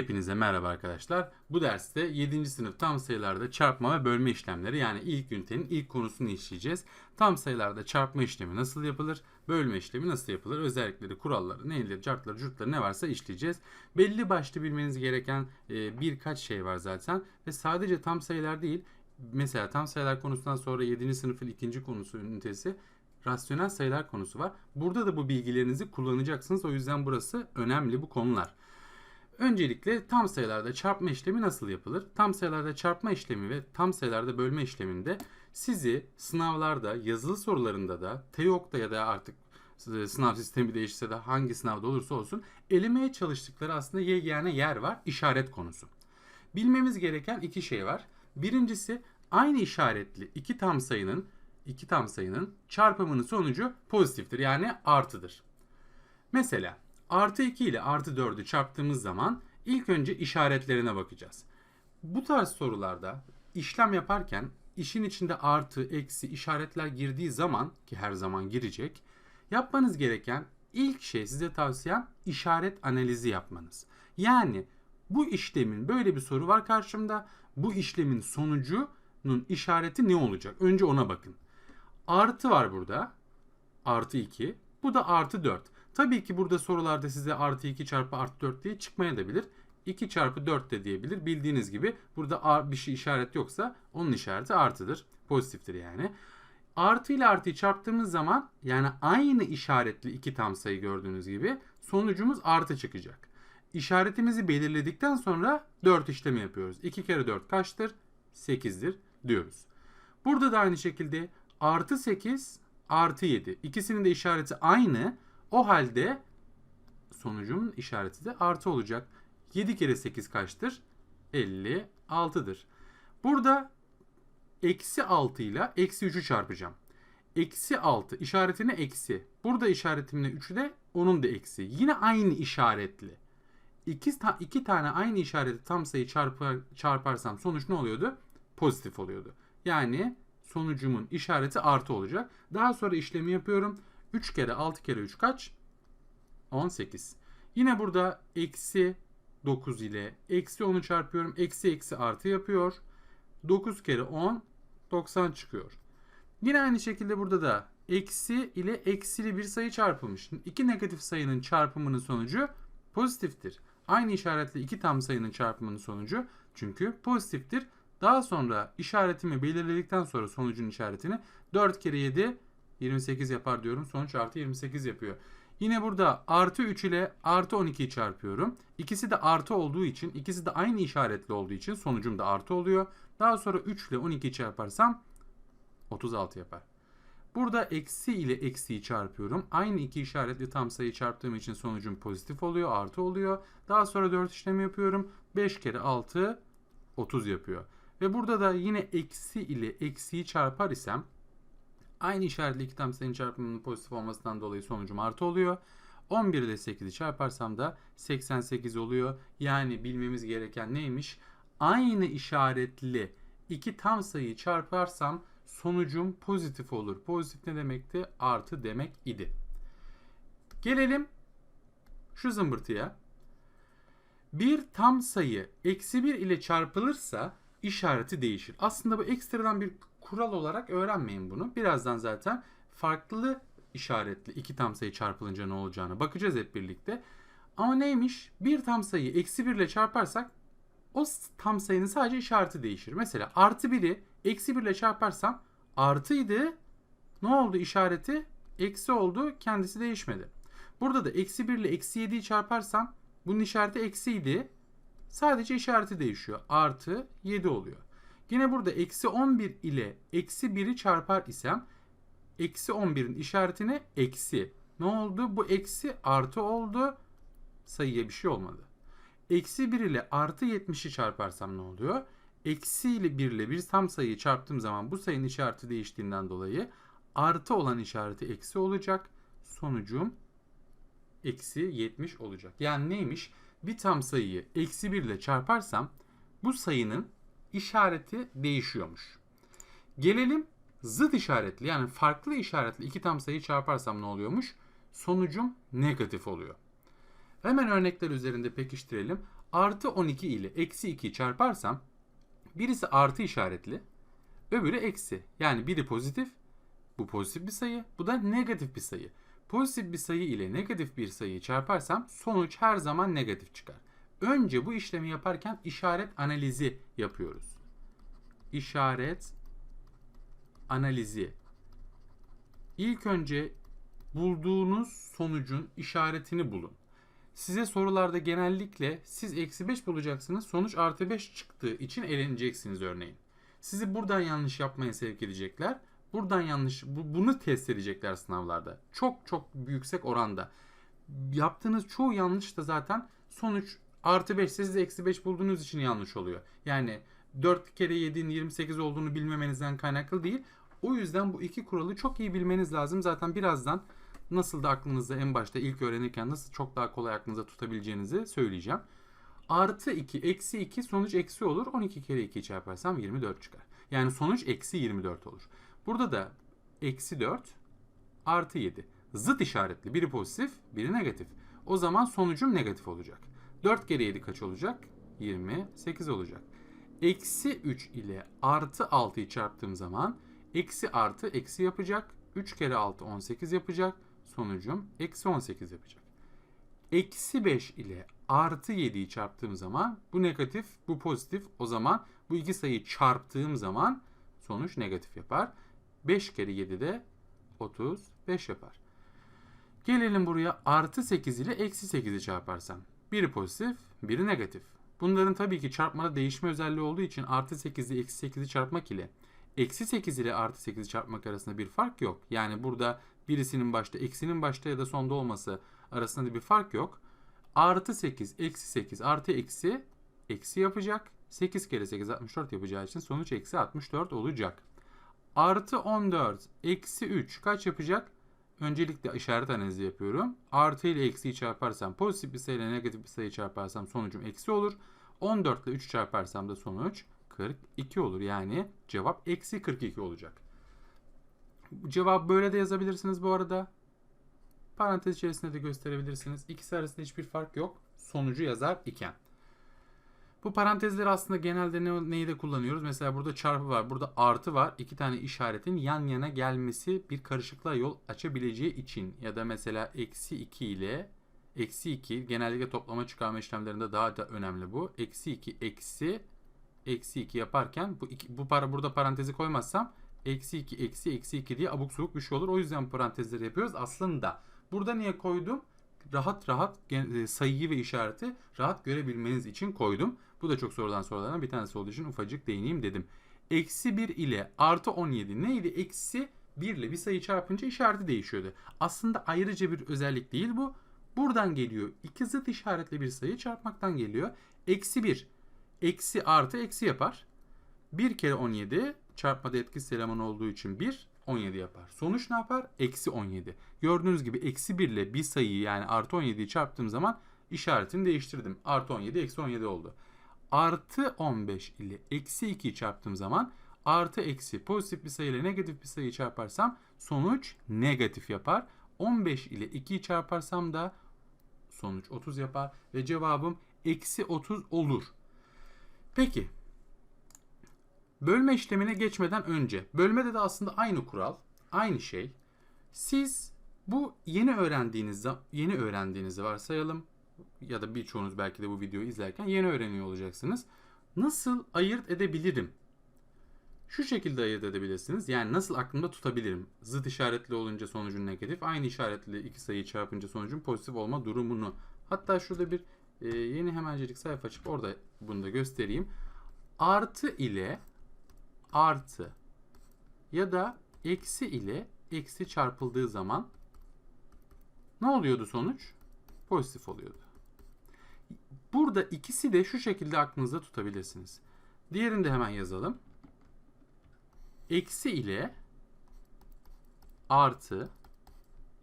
Hepinize merhaba arkadaşlar. Bu derste 7. sınıf tam sayılarda çarpma ve bölme işlemleri yani ilk ünitenin ilk konusunu işleyeceğiz. Tam sayılarda çarpma işlemi nasıl yapılır, bölme işlemi nasıl yapılır, özellikleri, kuralları, neyleri, cartları, curtları ne varsa işleyeceğiz. Belli başlı bilmeniz gereken e, birkaç şey var zaten ve sadece tam sayılar değil, mesela tam sayılar konusundan sonra 7. sınıfın ikinci konusu ünitesi rasyonel sayılar konusu var. Burada da bu bilgilerinizi kullanacaksınız. O yüzden burası önemli bu konular. Öncelikle tam sayılarda çarpma işlemi nasıl yapılır? Tam sayılarda çarpma işlemi ve tam sayılarda bölme işleminde sizi sınavlarda, yazılı sorularında da, TEOK'ta ya da artık sınav sistemi değişse de hangi sınavda olursa olsun elemeye çalıştıkları aslında yegane yer var, işaret konusu. Bilmemiz gereken iki şey var. Birincisi aynı işaretli iki tam sayının iki tam sayının çarpımının sonucu pozitiftir yani artıdır. Mesela artı 2 ile artı 4'ü çarptığımız zaman ilk önce işaretlerine bakacağız. Bu tarz sorularda işlem yaparken işin içinde artı, eksi işaretler girdiği zaman ki her zaman girecek yapmanız gereken ilk şey size tavsiyem işaret analizi yapmanız. Yani bu işlemin böyle bir soru var karşımda. Bu işlemin sonucunun işareti ne olacak? Önce ona bakın. Artı var burada. Artı 2. Bu da artı 4. Tabii ki burada sorularda size artı 2 çarpı artı 4 diye çıkmaya da bilir. 2 çarpı 4 de diyebilir. Bildiğiniz gibi burada bir şey işaret yoksa onun işareti artıdır. Pozitiftir yani. Artı ile artıyı çarptığımız zaman yani aynı işaretli iki tam sayı gördüğünüz gibi sonucumuz artı çıkacak. İşaretimizi belirledikten sonra 4 işlemi yapıyoruz. 2 kere 4 kaçtır? 8'dir diyoruz. Burada da aynı şekilde artı 8 artı 7. İkisinin de işareti aynı. O halde sonucumun işareti de artı olacak. 7 kere 8 kaçtır? 56'dır. Burada eksi 6 ile eksi 3'ü çarpacağım. Eksi 6 işaretine eksi. Burada işaretimle 3'ü de onun da eksi. Yine aynı işaretli. İki, ta, iki tane aynı işareti tam sayı çarpar, çarparsam sonuç ne oluyordu? Pozitif oluyordu. Yani sonucumun işareti artı olacak. Daha sonra işlemi yapıyorum. 3 kere 6 kere 3 kaç? 18. Yine burada eksi 9 ile eksi 10'u çarpıyorum. Eksi eksi artı yapıyor. 9 kere 10 90 çıkıyor. Yine aynı şekilde burada da eksi ile eksili bir sayı çarpılmış. İki negatif sayının çarpımının sonucu pozitiftir. Aynı işaretli iki tam sayının çarpımının sonucu çünkü pozitiftir. Daha sonra işaretimi belirledikten sonra sonucun işaretini 4 kere 7 28 yapar diyorum. Sonuç artı 28 yapıyor. Yine burada artı 3 ile artı 12'yi çarpıyorum. İkisi de artı olduğu için, ikisi de aynı işaretli olduğu için sonucum da artı oluyor. Daha sonra 3 ile 12'yi çarparsam 36 yapar. Burada eksi ile eksiyi çarpıyorum. Aynı iki işaretli tam sayı çarptığım için sonucum pozitif oluyor, artı oluyor. Daha sonra 4 işlemi yapıyorum. 5 kere 6 30 yapıyor. Ve burada da yine eksi ile eksiyi çarpar isem aynı işaretli iki tam sayının çarpımının pozitif olmasından dolayı sonucum artı oluyor. 11 ile 8'i çarparsam da 88 oluyor. Yani bilmemiz gereken neymiş? Aynı işaretli iki tam sayıyı çarparsam sonucum pozitif olur. Pozitif ne demekti? Artı demek idi. Gelelim şu zımbırtıya. Bir tam sayı eksi 1 ile çarpılırsa işareti değişir. Aslında bu ekstradan bir kural olarak öğrenmeyin bunu. Birazdan zaten farklı işaretli iki tam sayı çarpılınca ne olacağını bakacağız hep birlikte. Ama neymiş? Bir tam sayıyı eksi 1 ile çarparsak o tam sayının sadece işareti değişir. Mesela artı 1'i eksi 1 ile çarparsam artıydı. Ne oldu işareti? Eksi oldu. Kendisi değişmedi. Burada da eksi 1 ile eksi 7'yi çarparsam bunun işareti eksiydi. Sadece işareti değişiyor. Artı 7 oluyor. Yine burada eksi 11 ile eksi 1'i çarpar isem eksi 11'in işaretine eksi. Ne oldu? Bu eksi artı oldu. Sayıya bir şey olmadı. Eksi 1 ile artı 70'i çarparsam ne oluyor? Eksi ile 1 ile bir tam sayıyı çarptığım zaman bu sayının işareti değiştiğinden dolayı artı olan işareti eksi olacak. Sonucum eksi 70 olacak. Yani neymiş? Bir tam sayıyı eksi 1 ile çarparsam bu sayının işareti değişiyormuş. Gelelim zıt işaretli yani farklı işaretli iki tam sayı çarparsam ne oluyormuş? Sonucum negatif oluyor. Hemen örnekler üzerinde pekiştirelim. Artı 12 ile eksi 2'yi çarparsam birisi artı işaretli öbürü eksi. Yani biri pozitif bu pozitif bir sayı bu da negatif bir sayı. Pozitif bir sayı ile negatif bir sayıyı çarparsam sonuç her zaman negatif çıkar. Önce bu işlemi yaparken işaret analizi yapıyoruz. İşaret analizi. İlk önce bulduğunuz sonucun işaretini bulun. Size sorularda genellikle siz eksi 5 bulacaksınız. Sonuç artı 5 çıktığı için eleneceksiniz örneğin. Sizi buradan yanlış yapmaya sevk edecekler. Buradan yanlış bu, bunu test edecekler sınavlarda. Çok çok yüksek oranda. Yaptığınız çoğu yanlış da zaten sonuç artı 5 siz eksi 5 bulduğunuz için yanlış oluyor. Yani 4 kere 7'nin 28 olduğunu bilmemenizden kaynaklı değil. O yüzden bu iki kuralı çok iyi bilmeniz lazım. Zaten birazdan nasıl da aklınızda en başta ilk öğrenirken nasıl çok daha kolay aklınıza tutabileceğinizi söyleyeceğim. Artı 2, eksi 2 sonuç eksi olur. 12 kere 2 çarparsam 24 çıkar. Yani sonuç eksi 24 olur. Burada da eksi 4 artı 7. Zıt işaretli. Biri pozitif, biri negatif. O zaman sonucum negatif olacak. 4 kere 7 kaç olacak? 28 olacak. Eksi 3 ile artı 6'yı çarptığım zaman eksi artı eksi yapacak. 3 kere 6 18 yapacak. Sonucum eksi 18 yapacak. Eksi 5 ile artı 7'yi çarptığım zaman bu negatif bu pozitif. O zaman bu iki sayıyı çarptığım zaman sonuç negatif yapar. 5 kere 7 de 35 yapar. Gelelim buraya artı 8 ile eksi 8'i çarparsam. Biri pozitif, biri negatif. Bunların tabii ki çarpmada değişme özelliği olduğu için artı 8 ile eksi 8'i çarpmak ile eksi 8 ile artı 8'i çarpmak arasında bir fark yok. Yani burada birisinin başta, eksinin başta ya da sonda olması arasında bir fark yok. Artı 8, eksi 8, artı eksi, eksi yapacak. 8 kere 8 64 yapacağı için sonuç eksi 64 olacak. Artı 14, eksi 3 kaç yapacak? Öncelikle işaret analizi yapıyorum. Artı ile eksiyi çarparsam pozitif bir sayı ile negatif bir sayı çarparsam sonucum eksi olur. 14 ile 3 çarparsam da sonuç 42 olur. Yani cevap eksi 42 olacak. Cevap böyle de yazabilirsiniz bu arada. Parantez içerisinde de gösterebilirsiniz. İkisi arasında hiçbir fark yok. Sonucu yazar iken. Bu parantezleri aslında genelde ne, neyi de kullanıyoruz? Mesela burada çarpı var, burada artı var. İki tane işaretin yan yana gelmesi bir karışıklığa yol açabileceği için. Ya da mesela eksi 2 ile eksi 2 genellikle toplama çıkarma işlemlerinde daha da önemli bu. Eksi 2 eksi eksi 2 yaparken bu, iki, bu para burada parantezi koymazsam eksi 2 eksi eksi 2 diye abuk subuk bir şey olur. O yüzden parantezleri yapıyoruz. Aslında burada niye koydum? Rahat rahat e, sayıyı ve işareti rahat görebilmeniz için koydum. Bu da çok sorulan sorulardan bir tanesi olduğu için ufacık değineyim dedim. Eksi 1 ile artı 17 neydi? Eksi 1 ile bir sayı çarpınca işareti değişiyordu. Aslında ayrıca bir özellik değil bu. Buradan geliyor. İki zıt işaretli bir sayı çarpmaktan geliyor. Eksi 1. Eksi artı eksi yapar. 1 kere 17 çarpmada etkisiz eleman olduğu için 1 17 yapar. Sonuç ne yapar? Eksi 17. Gördüğünüz gibi eksi 1 ile bir sayıyı yani artı 17'yi çarptığım zaman işaretini değiştirdim. Artı 17 eksi 17 oldu. Artı 15 ile eksi 2'yi çarptığım zaman artı eksi pozitif bir sayı ile negatif bir sayıyı çarparsam sonuç negatif yapar. 15 ile 2'yi çarparsam da sonuç 30 yapar ve cevabım eksi 30 olur. Peki bölme işlemine geçmeden önce bölmede de aslında aynı kural, aynı şey. Siz bu yeni öğrendiğiniz yeni öğrendiğinizi varsayalım ya da birçoğunuz belki de bu videoyu izlerken yeni öğreniyor olacaksınız. Nasıl ayırt edebilirim? Şu şekilde ayırt edebilirsiniz. Yani nasıl aklımda tutabilirim? Zıt işaretli olunca sonucun negatif, aynı işaretli iki sayıyı çarpınca sonucun pozitif olma durumunu. Hatta şurada bir e, yeni hemencecik sayfa açıp orada bunu da göstereyim. Artı ile artı ya da eksi ile eksi çarpıldığı zaman ne oluyordu sonuç? Pozitif oluyordu. Burada ikisi de şu şekilde aklınızda tutabilirsiniz. Diğerini de hemen yazalım. Eksi ile artı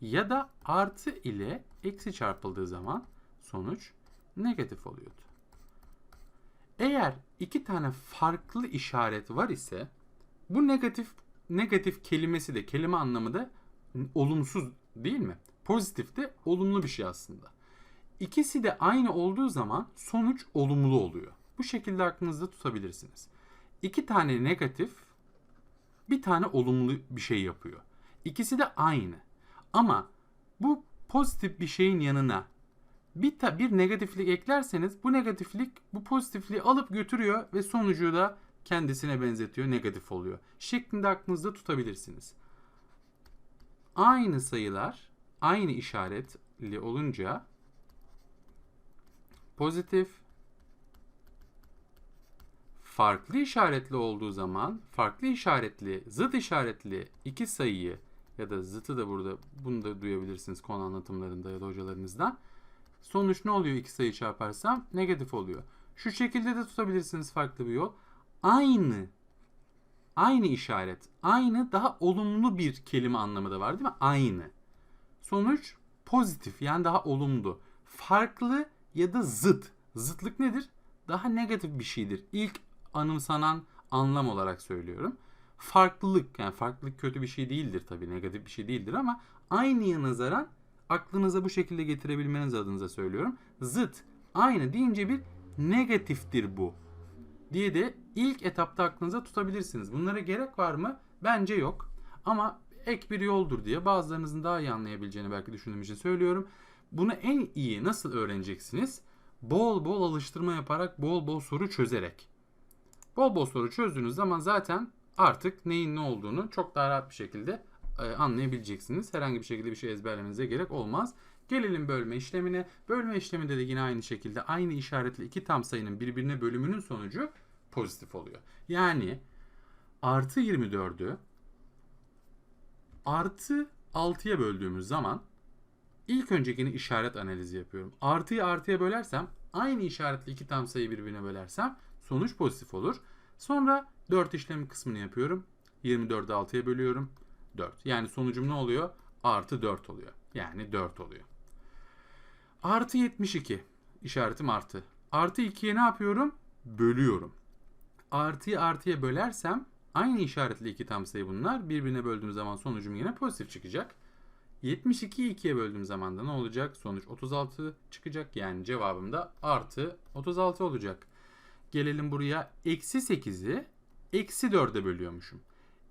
ya da artı ile eksi çarpıldığı zaman sonuç negatif oluyordu. Eğer iki tane farklı işaret var ise bu negatif negatif kelimesi de kelime anlamı da olumsuz değil mi? Pozitif de olumlu bir şey aslında. İkisi de aynı olduğu zaman sonuç olumlu oluyor. Bu şekilde aklınızda tutabilirsiniz. İki tane negatif bir tane olumlu bir şey yapıyor. İkisi de aynı. Ama bu pozitif bir şeyin yanına bir, ta, bir negatiflik eklerseniz bu negatiflik bu pozitifliği alıp götürüyor ve sonucu da kendisine benzetiyor, negatif oluyor. Şeklinde aklınızda tutabilirsiniz. Aynı sayılar aynı işaretli olunca pozitif farklı işaretli olduğu zaman farklı işaretli, zıt işaretli iki sayıyı ya da zıtı da burada bunu da duyabilirsiniz konu anlatımlarında ya da hocalarınızdan. Sonuç ne oluyor iki sayı çarparsam? Negatif oluyor. Şu şekilde de tutabilirsiniz farklı bir yol. Aynı aynı işaret, aynı daha olumlu bir kelime anlamı da var değil mi? Aynı. Sonuç pozitif yani daha olumlu. Farklı ya da zıt. Zıtlık nedir? Daha negatif bir şeydir. İlk anımsanan anlam olarak söylüyorum. Farklılık yani farklılık kötü bir şey değildir tabii negatif bir şey değildir ama aynıya nazaran aklınıza bu şekilde getirebilmeniz adınıza söylüyorum. Zıt aynı deyince bir negatiftir bu diye de ilk etapta aklınıza tutabilirsiniz. Bunlara gerek var mı? Bence yok. Ama ek bir yoldur diye bazılarınızın daha iyi anlayabileceğini belki düşündüğüm için söylüyorum. Bunu en iyi nasıl öğreneceksiniz? Bol bol alıştırma yaparak, bol bol soru çözerek. Bol bol soru çözdüğünüz zaman zaten artık neyin ne olduğunu çok daha rahat bir şekilde e, anlayabileceksiniz. Herhangi bir şekilde bir şey ezberlemenize gerek olmaz. Gelelim bölme işlemine. Bölme işleminde de yine aynı şekilde aynı işaretli iki tam sayının birbirine bölümünün sonucu pozitif oluyor. Yani artı 24'ü artı 6'ya böldüğümüz zaman ilk öncekini işaret analizi yapıyorum. Artıyı artıya bölersem aynı işaretli iki tam sayı birbirine bölersem sonuç pozitif olur. Sonra 4 işlemi kısmını yapıyorum. 24'ü 6'ya bölüyorum. 4. Yani sonucum ne oluyor? Artı 4 oluyor. Yani 4 oluyor. Artı 72. İşaretim artı. Artı 2'ye ne yapıyorum? Bölüyorum. Artıyı artıya bölersem aynı işaretli iki tam sayı bunlar. Birbirine böldüğüm zaman sonucum yine pozitif çıkacak. 72'yi 2'ye böldüğüm zaman da ne olacak? Sonuç 36 çıkacak. Yani cevabım da artı 36 olacak. Gelelim buraya. Eksi 8'i eksi 4'e bölüyormuşum.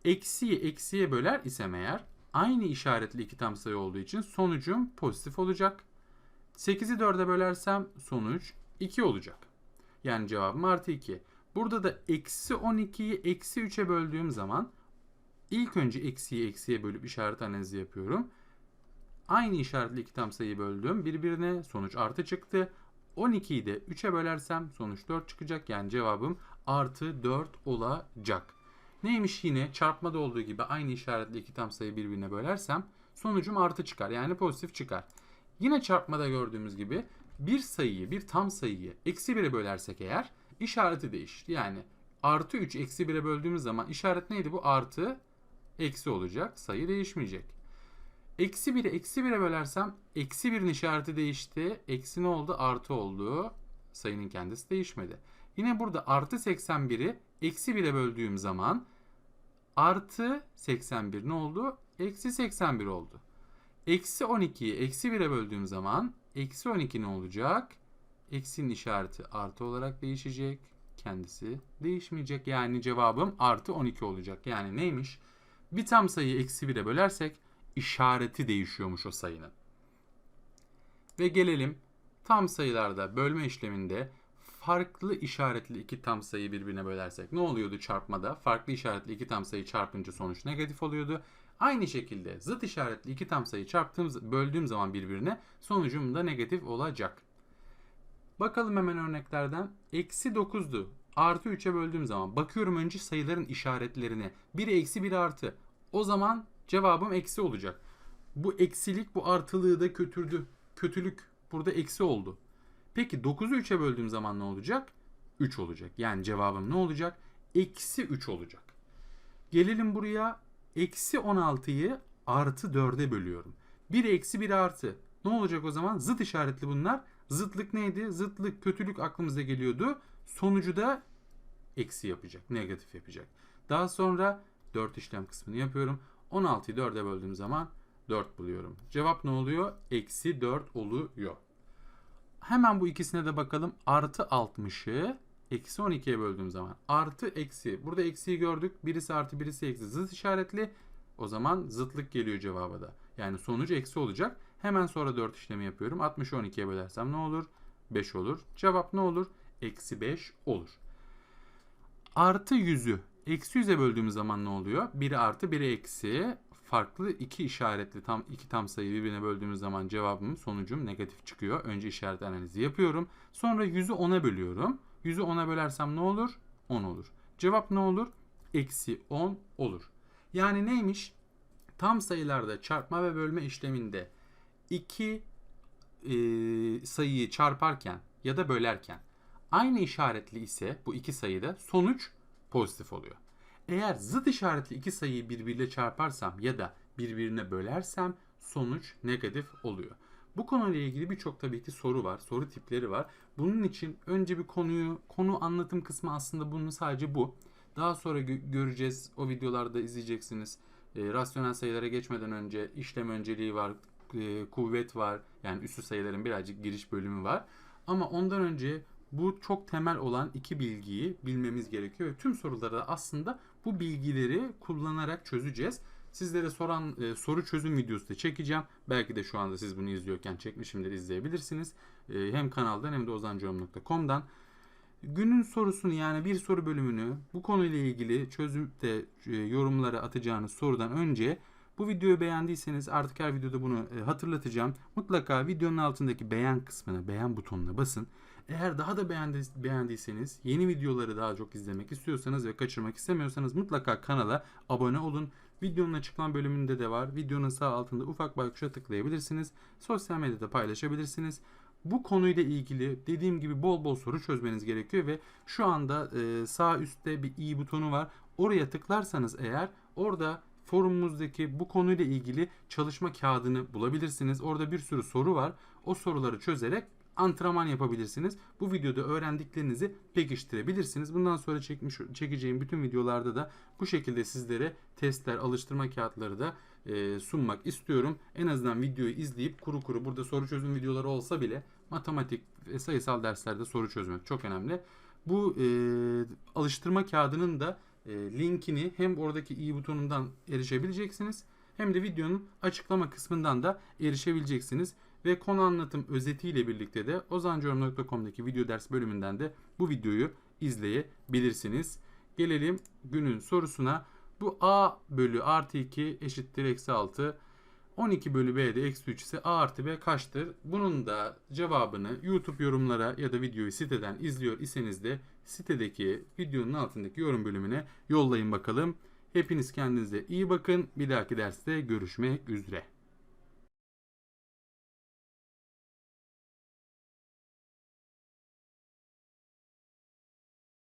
Eksiyi eksiye böler isem eğer aynı işaretli iki tam sayı olduğu için sonucum pozitif olacak. 8'i 4'e bölersem sonuç 2 olacak. Yani cevabım artı 2. Burada da eksi 12'yi eksi 3'e böldüğüm zaman ilk önce eksiyi eksiye bölüp işaret analizi yapıyorum. Aynı işaretli iki tam sayıyı böldüm. Birbirine sonuç artı çıktı. 12'yi de 3'e bölersem sonuç 4 çıkacak. Yani cevabım artı 4 olacak. Neymiş yine çarpmada olduğu gibi aynı işaretli iki tam sayı birbirine bölersem sonucum artı çıkar. Yani pozitif çıkar. Yine çarpmada gördüğümüz gibi bir sayıyı bir tam sayıyı eksi 1'e bölersek eğer işareti değişti. Yani artı 3 eksi 1'e böldüğümüz zaman işaret neydi bu? Artı eksi olacak. Sayı değişmeyecek. Eksi 1'i eksi 1'e bölersem eksi 1'in işareti değişti. Eksi ne oldu? Artı oldu. Sayının kendisi değişmedi. Yine burada artı 81'i eksi 1'e böldüğüm zaman artı 81 ne oldu? Eksi 81 oldu. Eksi 12'yi eksi 1'e böldüğüm zaman eksi 12 ne olacak? Eksinin işareti artı olarak değişecek. Kendisi değişmeyecek. Yani cevabım artı 12 olacak. Yani neymiş? Bir tam sayıyı eksi 1'e bölersek işareti değişiyormuş o sayının. Ve gelelim tam sayılarda bölme işleminde farklı işaretli iki tam sayı birbirine bölersek ne oluyordu çarpmada? Farklı işaretli iki tam sayı çarpınca sonuç negatif oluyordu. Aynı şekilde zıt işaretli iki tam sayı çarptığım, böldüğüm zaman birbirine sonucum da negatif olacak. Bakalım hemen örneklerden. Eksi 9'du. Artı 3'e böldüğüm zaman bakıyorum önce sayıların işaretlerine. Biri eksi biri artı. O zaman cevabım eksi olacak. Bu eksilik bu artılığı da kötürdü. Kötülük burada eksi oldu. Peki 9'u 3'e böldüğüm zaman ne olacak? 3 olacak. Yani cevabım ne olacak? Eksi 3 olacak. Gelelim buraya. Eksi 16'yı artı 4'e bölüyorum. 1 eksi 1 artı. Ne olacak o zaman? Zıt işaretli bunlar. Zıtlık neydi? Zıtlık, kötülük aklımıza geliyordu. Sonucu da eksi yapacak, negatif yapacak. Daha sonra 4 işlem kısmını yapıyorum. 16'yı 4'e böldüğüm zaman 4 buluyorum. Cevap ne oluyor? Eksi 4 oluyor. Hemen bu ikisine de bakalım. Artı 60'ı eksi 12'ye böldüğüm zaman. Artı eksi. Burada eksiyi gördük. Birisi artı birisi eksi. Zıt işaretli. O zaman zıtlık geliyor cevaba da. Yani sonuç eksi olacak. Hemen sonra 4 işlemi yapıyorum. 60'ı 12'ye bölersem ne olur? 5 olur. Cevap ne olur? Eksi 5 olur. Artı 100'ü eksi 100'e böldüğümüz zaman ne oluyor? Biri artı biri eksi. Farklı iki işaretli tam iki tam sayı birbirine böldüğümüz zaman cevabım sonucum negatif çıkıyor. Önce işaret analizi yapıyorum. Sonra 100'ü 10'a bölüyorum. 100'ü 10'a bölersem ne olur? 10 olur. Cevap ne olur? Eksi 10 olur. Yani neymiş? Tam sayılarda çarpma ve bölme işleminde iki e, sayıyı çarparken ya da bölerken aynı işaretli ise bu iki sayıda sonuç pozitif oluyor. Eğer zıt işaretli iki sayıyı birbiriyle çarparsam ya da birbirine bölersem sonuç negatif oluyor. Bu konuyla ilgili birçok tabii ki soru var, soru tipleri var. Bunun için önce bir konuyu, konu anlatım kısmı aslında bunun sadece bu. Daha sonra gö- göreceğiz, o videolarda izleyeceksiniz. E, rasyonel sayılara geçmeden önce işlem önceliği var, e, kuvvet var. Yani üstü sayıların birazcık giriş bölümü var. Ama ondan önce bu çok temel olan iki bilgiyi bilmemiz gerekiyor ve tüm soruları da aslında bu bilgileri kullanarak çözeceğiz. Sizlere soran e, soru çözüm videosu da çekeceğim. Belki de şu anda siz bunu izliyorken çekmişimdir izleyebilirsiniz. E, hem kanaldan hem de ozancıoğum.com'dan. Günün sorusunu yani bir soru bölümünü bu konuyla ilgili çözüp de e, yorumlara atacağınız sorudan önce bu videoyu beğendiyseniz artık her videoda bunu e, hatırlatacağım. Mutlaka videonun altındaki beğen kısmına, beğen butonuna basın. Eğer daha da beğendi- beğendiyseniz, yeni videoları daha çok izlemek istiyorsanız ve kaçırmak istemiyorsanız mutlaka kanala abone olun. Videonun açıklama bölümünde de var. Videonun sağ altında ufak baykuşa tıklayabilirsiniz. Sosyal medyada paylaşabilirsiniz. Bu konuyla ilgili dediğim gibi bol bol soru çözmeniz gerekiyor ve şu anda e, sağ üstte bir i butonu var. Oraya tıklarsanız eğer orada forumumuzdaki bu konuyla ilgili çalışma kağıdını bulabilirsiniz. Orada bir sürü soru var. O soruları çözerek antrenman yapabilirsiniz. Bu videoda öğrendiklerinizi pekiştirebilirsiniz. Bundan sonra çekmiş çekeceğim bütün videolarda da bu şekilde sizlere testler, alıştırma kağıtları da e, sunmak istiyorum. En azından videoyu izleyip kuru kuru burada soru çözüm videoları olsa bile matematik ve sayısal derslerde soru çözmek çok önemli. Bu e, alıştırma kağıdının da e, linkini hem oradaki i butonundan erişebileceksiniz hem de videonun açıklama kısmından da erişebileceksiniz. Ve konu anlatım özetiyle birlikte de ozancıorum.com'daki video ders bölümünden de bu videoyu izleyebilirsiniz. Gelelim günün sorusuna. Bu a bölü artı 2 eşittir eksi 6. 12 bölü b de eksi 3 ise a artı b kaçtır? Bunun da cevabını YouTube yorumlara ya da videoyu siteden izliyor iseniz de sitedeki videonun altındaki yorum bölümüne yollayın bakalım. Hepiniz kendinize iyi bakın. Bir dahaki derste görüşmek üzere.